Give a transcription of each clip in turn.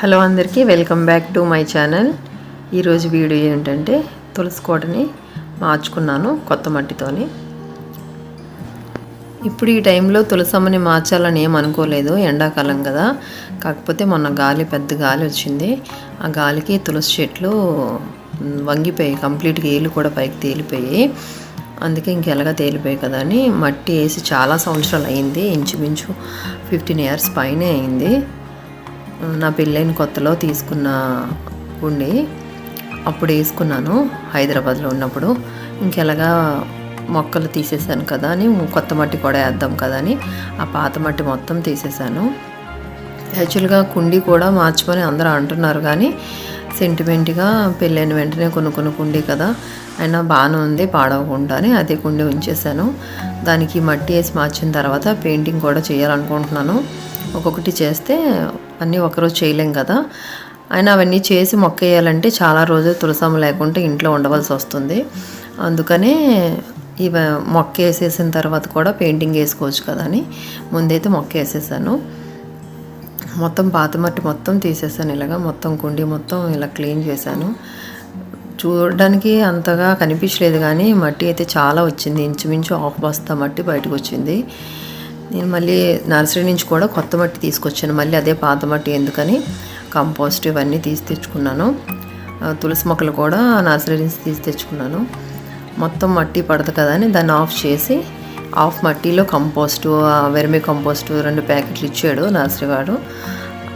Hello అందరికీ welcome back to my channel. ఈరోజు video ఏంటంటే తులసి కోటని మార్చుకున్నాను కొత్త మట్టితోని. ఇప్పుడు ఈ టైంలో తులసమ్మని మార్చాలని ఏం అనుకోలేదు ఎండాకాలం కదా. కాకపోతే మొన్న గాలి పెద్ద గాలి వచ్చింది. ఆ గాలికి తులసి చెట్లు వంగిపోయి కంప్లీట్గా ఏళ్ళు కూడా పైకి తేలిపోయి అందుకే ఇంకెలాగా తేలిపోయాయి కదా అని మట్టి వేసి చాలా సంవత్సరాలు అయింది. ఇంచుమించు ఫిఫ్టీన్ ఇయర్స్ పైనే అయింది. నా పెళ్ళైన కొత్తలో తీసుకున్న ఉండి అప్పుడు వేసుకున్నాను హైదరాబాద్లో ఉన్నప్పుడు. ఇంకెలాగా మొక్కలు తీసేసాను కదా అని కొత్త మట్టి కూడా వేద్దాం కదా అని ఆ పాత మట్టి మొత్తం తీసేసాను యాక్చువల్గా కుండీ కూడా మార్చమని అందరూ అంటున్నారు కానీ సెంటిమెంట్గా పెళ్ళైన వెంటనే కొనుక్కున్న కుండీ కదా అయినా బాగానే ఉంది పాడవకుండా అని అదే కుండీ ఉంచేసాను దానికి మట్టి వేసి మార్చిన తర్వాత పెయింటింగ్ కూడా చేయాలనుకుంటున్నాను. ఒక్కొక్కటి చేస్తే అన్నీ ఒకరోజు చేయలేం కదా. అయినా అవన్నీ చేసి మొక్క వేయాలంటే చాలా రోజులు తులసమ్మ లేకుంటే ఇంట్లో ఉండవలసి వస్తుంది. అందుకనే ఇవ మొక్క వేసేసిన తర్వాత కూడా పెయింటింగ్ వేసుకోవచ్చు కదా అని ముందైతే మొక్క వేసేసాను మొత్తం పాత మట్టి మొత్తం తీసేసాను ఇలాగా. మొత్తం కుండీ మొత్తం ఇలా క్లీన్ చేశాను. చూడడానికి అంతగా కనిపించలేదు కానీ మట్టి అయితే చాలా వచ్చింది. ఇంచుమించు ఆఫ్ బస్తా మట్టి బయటకు వచ్చింది. నేను మళ్ళీ నర్సరీ నుంచి కూడా కొత్త మట్టి తీసుకొచ్చాను. మళ్ళీ అదే పాత మట్టి ఎందుకని కంపోస్ట్ ఇవన్నీ తీసి తెచ్చుకున్నాను. తులసి మొక్కలు కూడా నర్సరీ నుంచి తీసి తెచ్చుకున్నాను. మొత్తం మట్టి పడదు కదా అని దాన్ని ఆఫ్ చేసి ఆఫ్ మట్టిలో కంపోస్టు వెర్మి కంపోస్టు రెండు ప్యాకెట్లు ఇచ్చాడు నర్సరీ వాడు.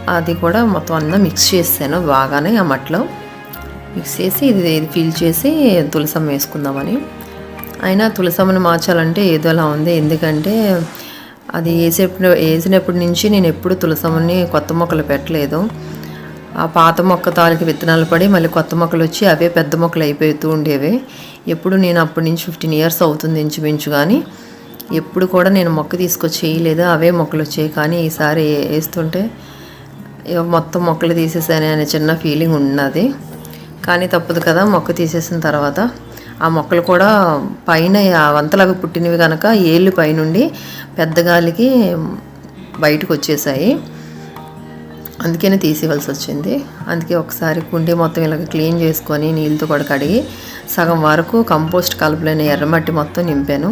అది కూడా మొత్తం అంతా మిక్స్ చేసాను బాగానే ఆ మట్టిలో. మిక్స్ చేసి ఇది ఇది ఫిల్ చేసి తులసమ్మ వేసుకుందామని. అయినా తులసమ్మని మార్చాలంటే ఏదోలా ఉంది. ఎందుకంటే అది వేసేప్పుడు వేసినప్పటి నుంచి నేను ఎప్పుడు తులసమని కొత్త మొక్కలు పెట్టలేదు. ఆ పాత మొక్క తాలూకు విత్తనాలు పడి మళ్ళీ కొత్త మొక్కలు వచ్చి అవే పెద్ద మొక్కలు అయిపోతూ ఉండేవి. ఎప్పుడు నేను అప్పటి నుంచి ఫిఫ్టీన్ ఇయర్స్ అవుతుంది ఇంచుమించు కానీ ఎప్పుడు కూడా నేను మొక్క తీసుకొచ్చి వేయలేదు అవే మొక్కలు వచ్చాయి. కానీ ఈసారి వేస్తుంటే మొత్తం మొక్కలు తీసేసానే అనే చిన్న ఫీలింగ్ ఉన్నది. కానీ తప్పదు కదా మొక్క తీసేసిన తర్వాత. ఆ మొక్కలు కూడా పైన ఆ వంతలాగా పుట్టినవి కనుక ఏళ్ళు పైనుండి పెద్ద గాలికి బయటకు వచ్చేసాయి. అందుకనే తీసేవలసి వచ్చింది. అందుకే ఒకసారి కుండీ మొత్తం ఇలాగ క్లీన్ చేసుకొని నీళ్ళతో కూడా కడిగి సగం వరకు కంపోస్ట్ కలుపులైన ఎర్రమట్టి మొత్తం నింపాను.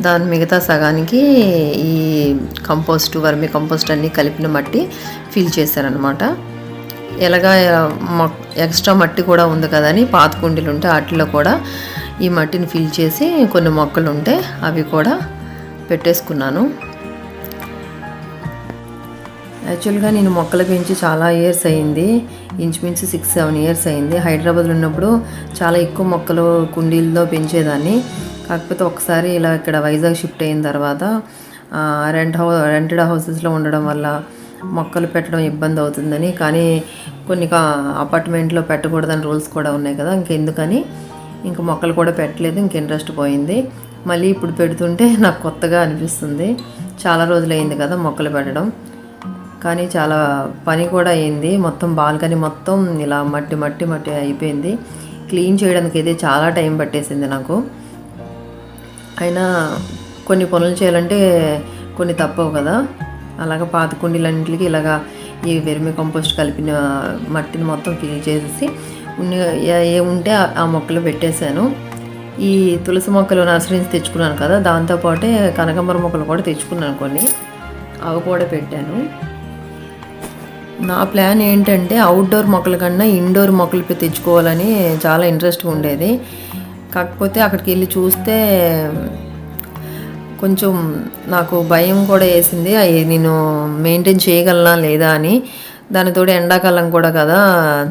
దాని మిగతా సగానికి ఈ కంపోస్ట్ వర్మి కంపోస్ట్ అన్నీ కలిపిన మట్టి ఫిల్ చేశారనమాట ఎలాగా ఎక్స్ట్రా మట్టి కూడా ఉంది కదని పాత కుండీలు ఉంటే వాటిలో కూడా ఈ మట్టిని ఫిల్ చేసి కొన్ని మొక్కలు ఉంటే అవి కూడా పెట్టేసుకున్నాను. యాక్చువల్గా నేను మొక్కలు పెంచి చాలా ఇయర్స్ అయింది. ఇంచుమించు సిక్స్ సెవెన్ ఇయర్స్ అయింది. హైదరాబాద్లో ఉన్నప్పుడు చాలా ఎక్కువ మొక్కలు కుండీల్లో పెంచేదాన్ని. కాకపోతే ఒకసారి ఇలా ఇక్కడ వైజాగ్ షిఫ్ట్ అయిన తర్వాత రెంట్ హౌ రెంటెడ్ హౌసెస్లో ఉండడం వల్ల మొక్కలు పెట్టడం ఇబ్బంది అవుతుందని. కానీ కొన్ని కా- అపార్ట్మెంట్లో పెట్టకూడదని రూల్స్ కూడా ఉన్నాయి కదా ఇంకెందుకని ఇంక మొక్కలు కూడా పెట్టలేదు ఇంక ఇంట్రెస్ట్ పోయింది. మళ్ళీ ఇప్పుడు పెడుతుంటే నాకు కొత్తగా అనిపిస్తుంది. చాలా రోజులు అయింది కదా మొక్కలు పెట్టడం. కానీ చాలా పని కూడా అయింది. మొత్తం బాల్కనీ మొత్తం ఇలా మట్టి మట్టి మట్టి అయిపోయింది. క్లీన్ చేయడానికి అయితే చాలా టైం పట్టేసింది నాకు. అయినా కొన్ని పనులు చేయాలంటే కొన్ని తప్పవు కదా. అలాగ పాత కుండీలన్నింటికి ఇలాగా ఈ వెర్మి కంపోస్ట్ కలిపిన మట్టిని మొత్తం ఫిల్ చేసేసి ఏ- ఉంటే ఆ- మొక్కలు పెట్టేశాను. ఈ తులసి మొక్కలు నర్సరీ నుంచి తెచ్చుకున్నాను కదా దాంతోపాటే కనకాంబర మొక్కలు కూడా తెచ్చుకున్నాను కొన్ని. అవి కూడా పెట్టాను. నా ప్లాన్ ఏంటంటే అవుట్డోర్ మొక్కల కన్నా ఇండోర్ మొక్కలు తెచ్చుకోవాలని చాలా ఇంట్రెస్ట్గా ఉండేది. కాకపోతే అక్కడికి వెళ్ళి చూస్తే కొంచెం నాకు భయం కూడా వేసింది. అవి నేను మెయింటైన్ చేయగలనా లేదా అని. దానితోడు ఎండాకాలం కూడా కదా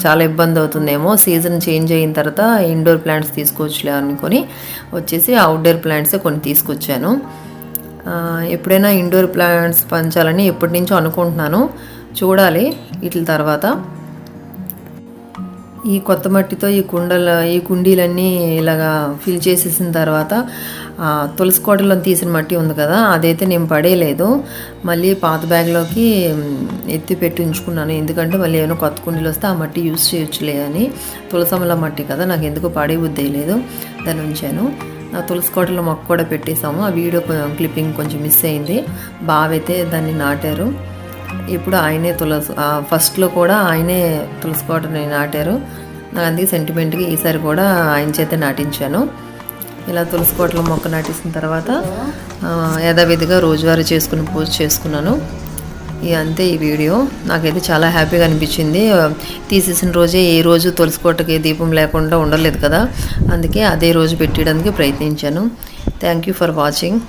చాలా ఇబ్బంది అవుతుందేమో. సీజన్ చేంజ్ అయిన తర్వాత ఇండోర్ ప్లాంట్స్ తీసుకోవచ్చులే అనుకొని వచ్చేసి అవుట్డోర్ ప్లాంట్సే కొన్ని తీసుకొచ్చాను. ఎప్పుడైనా ఇండోర్ ప్లాంట్స్ పెంచాలని ఎప్పటి నుంచో అనుకుంటున్నాను. చూడాలి వీటి తర్వాత. ఈ కొత్త మట్టితో ఈ కుండల ఈ కుండీలన్నీ ఇలాగా ఫిల్ చేసేసిన తర్వాత తులసి కోటలో తీసిన మట్టి ఉంది కదా అదైతే నేను పడేయలేదు. మళ్ళీ పాత బ్యాగ్లోకి ఎత్తి పెట్టి ఉంచుకున్నాను. ఎందుకంటే మళ్ళీ ఏమైనా కొత్త కుండీలు వస్తే ఆ మట్టి యూస్ చేయొచ్చులే అని. తులసమ్మల మట్టి కదా నాకు ఎందుకు పడే బుద్ధి లేదు. దాన్ని ఉంచాను. ఆ తులసి కోటలో మొక్క కూడా పెట్టేసాము ఆ వీడియో క్లిప్పింగ్ కొంచెం మిస్ అయింది. బావైతే దాన్ని నాటారు. ఇప్పుడు ఆయనే తులసి ఫస్ట్లో కూడా ఆయనే తులసి కోటని నాటారు. నాకు అందుకే సెంటిమెంట్కి ఈసారి కూడా ఆయన చేతే నాటించాను. ఇలా తులసి కోటలో మొక్క నాటేసిన తర్వాత యథావిధిగా రోజువారీ చేసుకుని పూజ చేసుకున్నాను. ఇక అంతే ఈ వీడియో. నాకైతే చాలా హ్యాపీగా అనిపించింది. తీసేసిన రోజే ఏ రోజు తులసి కోటకి దీపం లేకుండా ఉండలేదు కదా. అందుకే అదే రోజు పెట్టడానికి ప్రయత్నించాను. Thank you for watching